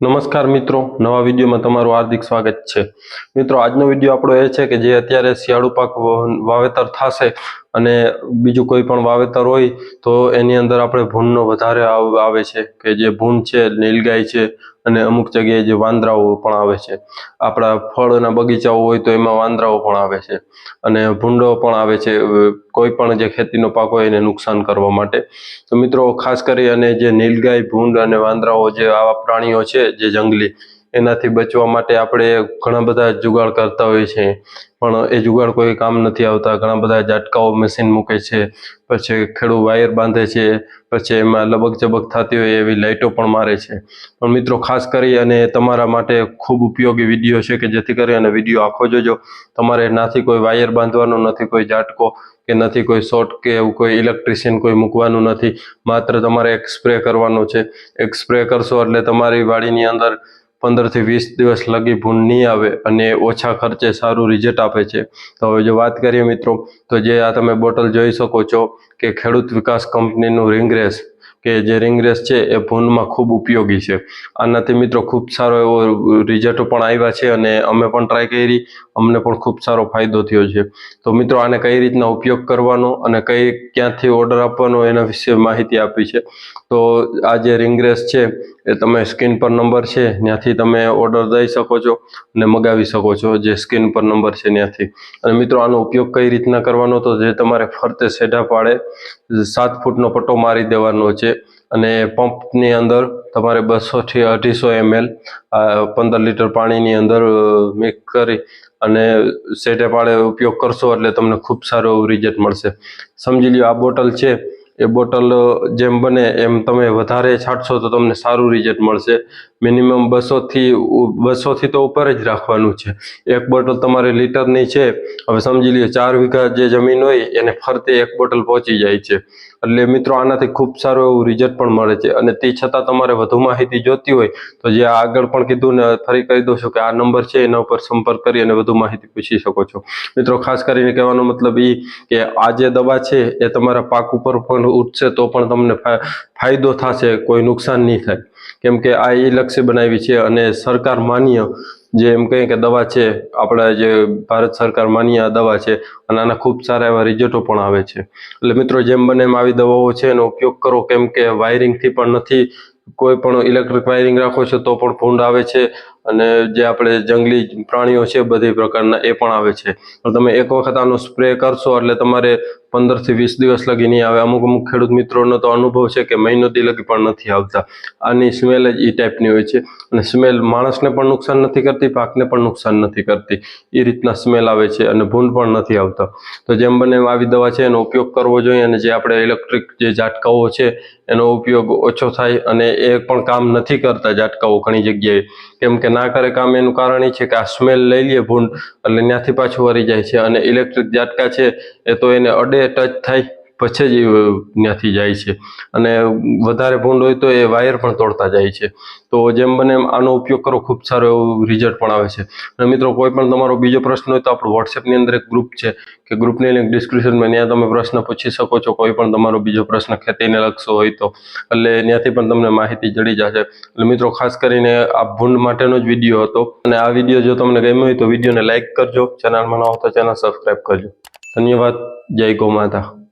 નમસ્કાર મિત્રો, નવા વિડીયોમાં તમારું હાર્દિક સ્વાગત છે. મિત્રો, આજનો વીડિયો આપણો એ છે કે જે અત્યારે શિયાળુ પાક વાવેતર થશે અને બીજું કોઈ પણ વાવેતર હોય તો એની અંદર આપણે ભૂંડનો વધારે આવ- છે કે જે ભૂંડ છે, નીલગાય છે અને અમુક જગ્યાએ જે વાંદરાઓ પણ આવે છે. આપણા ફળના બગીચાઓ હોય તો એમાં વાંદરાઓ પણ આવે છે અને ભૂંડો પણ આવે છે. કોઈ પણ જે ખેતીનો પાક હોય એને નુકસાન કરવા માટે. તો મિત્રો, ખાસ કરી અને જે નીલગાય, ભૂંડ અને વાંદરાઓ જે આવા પ્રાણીઓ છે, જે જંગલી એનાથી બચવા માટે આપણે ઘણા બધા જુગાડ કરતા હોઈએ છીએ. પણ એ જુગાડ કોઈ કામ નથી આવતા. ઘણા બધા ઝાટકાઓ મશીન મૂકે છે. પછી ખેડૂત વાયર બાંધે છે. પછી એમાં લબક જબક થતી હોય એવી લાઇટો પણ મારે છે. પણ મિત્રો, ખાસ કરી અને તમારા માટે ખૂબ ઉપયોગી વીડિયો છે કે જેથી કરી અને વીડિયો આખો જોજો. તમારે નાથી કોઈ વાયર બાંધવાનો નથી, કોઈ ઝાટકો કે નથી, કોઈ શોર્ટ કે એવું કોઈ ઇલેક્ટ્રિશિયન કોઈ મૂકવાનું નથી. માત્ર તમારે એક સ્પ્રે કરવાનો છે. એક સ્પ્રે કરશો એટલે તમારી વાડીની અંદર પંદરથી વીસ દિવસ લગી ભૂંડ નહીં આવે અને ઓછા ખર્ચે સારું રિઝલ્ટ આપે છે. તો હવે જો વાત કરીએ મિત્રો, તો જે આ તમે બોટલ જોઈ શકો છો કે ખેડૂત વિકાસ કંપનીનું રિંગરેસ કે જે રિંગરેસ છે એ ભૂંડમાં ખૂબ ઉપયોગી છે. આનાથી મિત્રો ખૂબ સારો એવો રિઝલ્ટ પણ આવ્યા છે અને અમે પણ ટ્રાય કરી. અમને પણ ખૂબ સારો ફાયદો થયો છે. તો મિત્રો, આને કઈ રીતના ઉપયોગ કરવાનો અને કઈ ક્યાંથી ઓર્ડર આપવાનો એના વિશે માહિતી આપી છે. તો આ જે રિંગરેસ છે, એ તમે સ્ક્રીન પર નંબર છે, ત્યાંથી તમે ઓર્ડર દઈ શકો છો અને મગાવી શકો છો જે સ્ક્રીન પર નંબર છે ત્યાંથી. અને મિત્રો, આનો ઉપયોગ કઈ રીતના કરવાનો તો જે તમારે ફરતે સેઢા પાડે, સાત ફૂટનો પટ્ટો મારી દેવાનો છે. અને પંપની અંદર તમારે બસોથી અઢીસો એમએલ પંદર લીટર પાણીની અંદર મિક્સ કરી અને સેટે પાડે ઉપયોગ કરશો એટલે તમને ખૂબ સારો રિઝલ્ટ મળશે. સમજી લ્યો, આ બોટલ છે, એ બોટલ જેમ બને એમ તમે વધારે છાંટશો તો તમને સારું રિઝલ્ટ મળશે. મિનિમમ બસોથી બસોથી તો ઉપર જ રાખવાનું છે. એક બોટલ તમારે લીટરની છે, હવે સમજી લ્યો, ચાર વીઘા જે જમીન હોય એને ફરતે એક બોટલ પહોંચી જાય છે. એટલે મિત્રો, આનાથી ખૂબ સારું એવું રિઝલ્ટ પણ મળે છે. અને તે છતાં તમારે વધુ માહિતી જોતી હોય, તો જે આગળ પણ કીધું ને, ફરી કહી દઉં છું કે આ નંબર છે, એના ઉપર સંપર્ક કરી અને વધુ માહિતી પૂછી શકો છો. મિત્રો, ખાસ કરીને કહેવાનો મતલબ એ કે આ જે દવા છે, એ તમારા પાક ઉપર પણ ઉઠશે તો પણ તમને ફાયદો થશે, કોઈ નુકસાન નહીં થાય. કેમ કે આ એ લક્ષ્ય બનાવી છે અને સરકાર માન્ય જે એમ કહીએ કે દવા છે, આપણા જે ભારત સરકાર માન્ય દવા છે અને આના ખૂબ સારા એવા રિઝલ્ટો પણ આવે છે. એટલે મિત્રો, જેમ બને એમ આવી દવાઓ છે એનો ઉપયોગ કરો, કેમ કે વાયરિંગથી પણ નથી, કોઈ પણ ઇલેક્ટ્રિક વાયરિંગ રાખો છો તો પણ ભૂંડ આવે છે અને જે આપણે જંગલી પ્રાણીઓ છે બધી પ્રકારના એ પણ આવે છે. તમે એક વખત આનો સ્પ્રે કરશો એટલે તમારે પંદરથી વીસ દિવસ લગી નહીં આવે. અમુક અમુક ખેડૂત મિત્રોનો તો અનુભવ છે કે મહિનો દી લગી પણ નથી આવતા. આની સ્મેલ જ એ ટાઈપની હોય છે. અને સ્મેલ માણસને પણ નુકસાન નથી કરતી, પાકને પણ નુકસાન નથી કરતી. એ રીતના સ્મેલ આવે છે અને ભૂંડ પણ નથી આવતા. તો જેમ બને આવી દવા છે, એનો ઉપયોગ કરવો જોઈએ અને જે આપણે ઇલેક્ટ્રિક જે ઝાટકાઓ છે, એનો ઉપયોગ ઓછો થાય અને એ પણ કામ નથી કરતા ઝાટકાઓ ઘણી જગ્યાએ. કેમ કે ના કરે કામ, એનું કારણ એ છે કે આ સ્મેલ લઈ લે ભૂંડ, એટલે ત્યાંથી પાછું વળી જાય છે. અને ઇલેક્ટ્રિક ઝાટકા છે, એ તો એને અડે ટચ થાય. પછી જ ત્યાંથી જાય છે. અને વધારે ભૂંડ હોય તો એ વાયર પણ તોડતા જાય છે. તો જેમ બને એમ આનો ઉપયોગ કરો, ખૂબ સારો એવું રિઝલ્ટ પણ આવે છે. અને મિત્રો, કોઈ પણ તમારો બીજો પ્રશ્ન હોય તો આપણું વોટ્સએપની અંદર એક ગ્રુપ છે, કે ગ્રુપની લિંક ડિસ્ક્રિપ્શનમાં ત્યાં તમે પ્રશ્ન પૂછી શકો છો. કોઈ પણ તમારો બીજો પ્રશ્ન ખેતીને લગતો હોય તો. એટલે ત્યાંથી પણ તમને માહિતી જડી જશે. એટલે મિત્રો, ખાસ કરીને આ ભૂંડ માટેનો જ વીડિયો હતો. અને આ વીડિયો જો તમને ગમ્યો હોય તો વિડીયોને લાઇક કરજો. ચેનલમાં ન હો તો ચેનલ સબસ્ક્રાઈબ કરજો. ધન્યવાદ. જય ગૌ માતા.